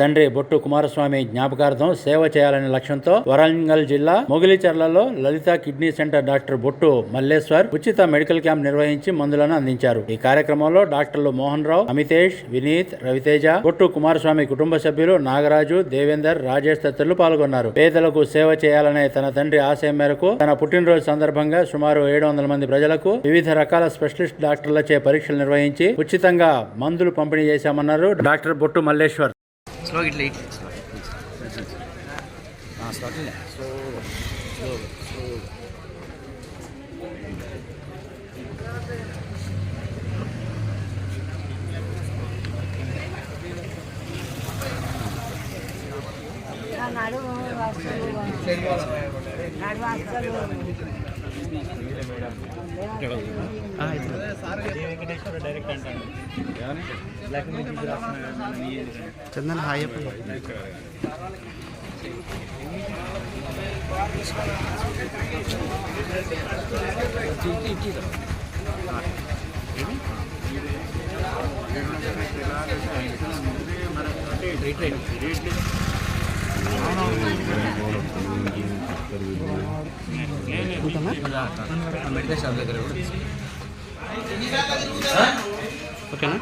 తండ్రి బొట్టు కుమారస్వామి జ్ఞాపకార్థం సేవ చేయాలనే లక్ష్యంతో వరంగల్ జిల్లా మొగిలిచెర్లలో Lalitha kidney centre doctor Bottu Malleshwar ఉచిత మెడికల్ క్యాంప్ నిర్వహించి మందులను అందించారు. ఈ కార్యక్రమంలో డాక్టర్లు మోహన్ రావు అమితేష్ వినీత్ రవితేజ బొట్టు కుమారస్వామి కుటుంబ సభ్యులు నాగరాజు దేవేందర్ రాజేష్ తదితరులు పాల్గొన్నారు. పేదలకు సేవ చేయాలనే తన తండ్రి ఆశయం మేరకు తన పుట్టినరోజు సందర్భంగా సుమారు ఏడు వందల మంది ప్రజలకు వివిధ రకాల స్పెషలిస్ట్ డాక్టర్లచే పరీక్షలు నిర్వహించి ఉచితంగా మందులు పంపిణీ చేశామన్నారు డాక్టర్ బొట్టు మల్లేశ్వర్. స్లో ఇట్లా ఇట్లా స్లో స్లో స్లో స్లో నడుము అసలు నడుము అసలు చందన్ హాయ్ మెడికల్ షాప్ దగ్గర కూడా ఓకేనా?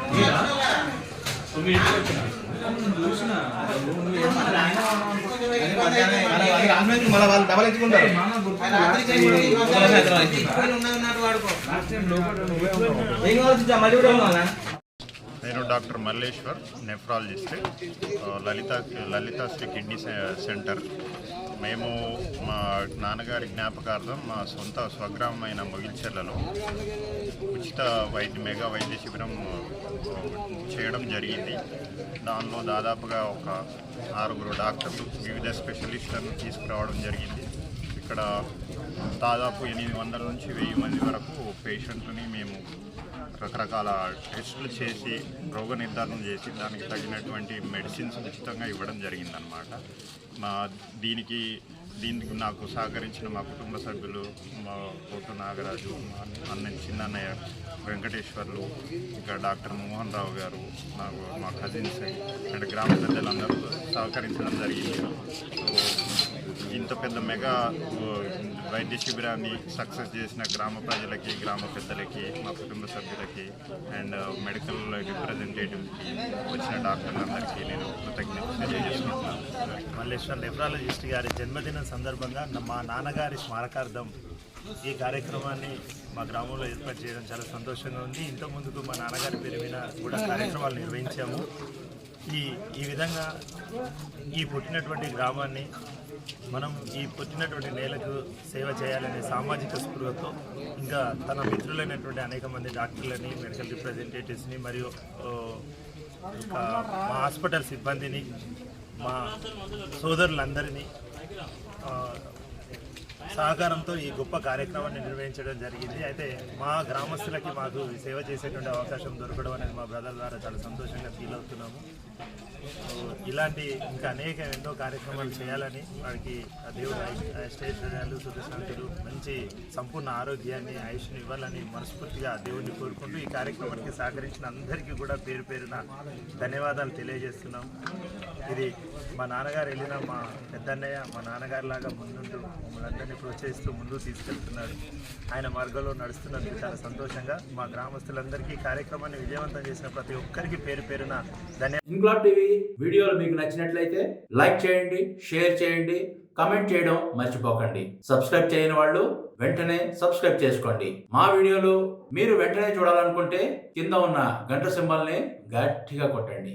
నేను doctor Malleshwar nephrologist Lalitha Lalitha Shri kidney centre. మేము మా నాన్నగారి జ్ఞాపకార్థం మా సొంత స్వగ్రామమైన మొగిల్చెర్లలో ఉచిత వైద్య మెగా వైద్య శిబిరం చేయడం జరిగింది. దానిలో దాదాపుగా ఒక ఆరుగురు డాక్టర్లు వివిధ స్పెషలిస్టులను తీసుకురావడం జరిగింది. ఇక్కడ దాదాపు ఎనిమిది వందల నుంచి వెయ్యి మంది వరకు పేషెంట్లని మేము రకరకాల టెస్టులు చేసి రోగ నిర్ధారణ చేసి దానికి తగినటువంటి మెడిసిన్స్ ఉచితంగా ఇవ్వడం జరిగిందనమాట మా దీనికి దీనికి నాకు సహకరించిన మా కుటుంబ సభ్యులు మా కోట నాగరాజు మా అన్న చిన్నన్నయ్య వెంకటేశ్వర్లు ఇంకా డాక్టర్ మోహన్ రావు గారు నాకు మా కజిన్స్ అండ్ గ్రామ పెద్దలందరూ సహకరించడం జరిగింది. సో ఇంత పెద్ద మెగా వైద్య శిబిరాన్ని సక్సెస్ చేసిన గ్రామ ప్రజలకి గ్రామ పెద్దలకి మా కుటుంబ సభ్యులకి అండ్ మెడికల్ రిప్రజెంటేటివ్కి వచ్చిన డాక్టర్లందరికీ నేను కృతజ్ఞత తెలియజేసుకుంటున్నాను. మల్లేశ్వర్ నెఫ్రాలజిస్ట్ గారి జన్మదినం సందర్భంగా మా నాన్నగారి స్మారకార్థం ఈ కార్యక్రమాన్ని మా గ్రామంలో ఏర్పాటు చేయడం చాలా సంతోషంగా ఉంది. ఇంత ముందుకు మా నాన్నగారి పేరు మీద కూడా కార్యక్రమాలు నిర్వహించాము. ఈ ఈ విధంగా ఈ పుట్టినటువంటి గ్రామాన్ని మనం ఈ పుట్టినటువంటి నేలకు సేవ చేయాలనే సామాజిక స్పృహతో ఇంకా తన మిత్రులైనటువంటి అనేక మంది డాక్టర్లని మెడికల్ రిప్రజెంటేటివ్స్ని మరియు ఇంకా మా హాస్పిటల్ సిబ్బందిని మా సోదరులందరినీ సహకారంతో ఈ గొప్ప కార్యక్రమాన్ని నిర్వహించడం జరిగింది. అయితే మా గ్రామస్తులకి మాకు సేవ చేసేటువంటి అవకాశం దొరకడం అనేది మా బ్రదర్ ద్వారా చాలా సంతోషంగా ఫీల్ అవుతున్నాము. ఇలాంటి ఇంకా అనేక ఎన్నో కార్యక్రమాలు చేయాలని వాడికి ఆ దేవుడు అష్టైశ్వర్యాలు సుఖశాంతులు మంచి సంపూర్ణ ఆరోగ్యాన్ని ఆయుష్ని ఇవ్వాలని మనస్ఫూర్తిగా దేవుడిని కోరుకుంటూ ఈ కార్యక్రమానికి సహకరించిన అందరికీ కూడా పేరు పేరున ధన్యవాదాలు తెలియజేస్తున్నాం. ఇది మా నాన్నగారు వెళ్ళిన మా పెద్దన్నయ్య మా నాన్నగారి లాగా ముందుంటూ మమ్మల్ని ప్రోత్సహిస్తూ ముందుకు తీసుకెళ్తున్నారు ఆయన మార్గంలో నడుస్తున్నందుకు చాలా సంతోషంగా మా గ్రామస్తులందరికీ కార్యక్రమాన్ని విజయవంతం చేసిన ప్రతి ఒక్కరికి పేరు పేరున ధన్యవాదాలు ఇంక్లాబ్ టీవీ వీడియోలు మీకు నచ్చినట్లయితే లైక్ చేయండి షేర్ చేయండి కమెంట్ చేయడం మర్చిపోకండి. సబ్స్క్రైబ్ చేయని వాళ్ళు వెంటనే సబ్స్క్రైబ్ చేసుకోండి. మా వీడియోలు మీరు వెంటనే చూడాలనుకుంటే కింద ఉన్న గంట సింబల్ని గట్టిగా కొట్టండి.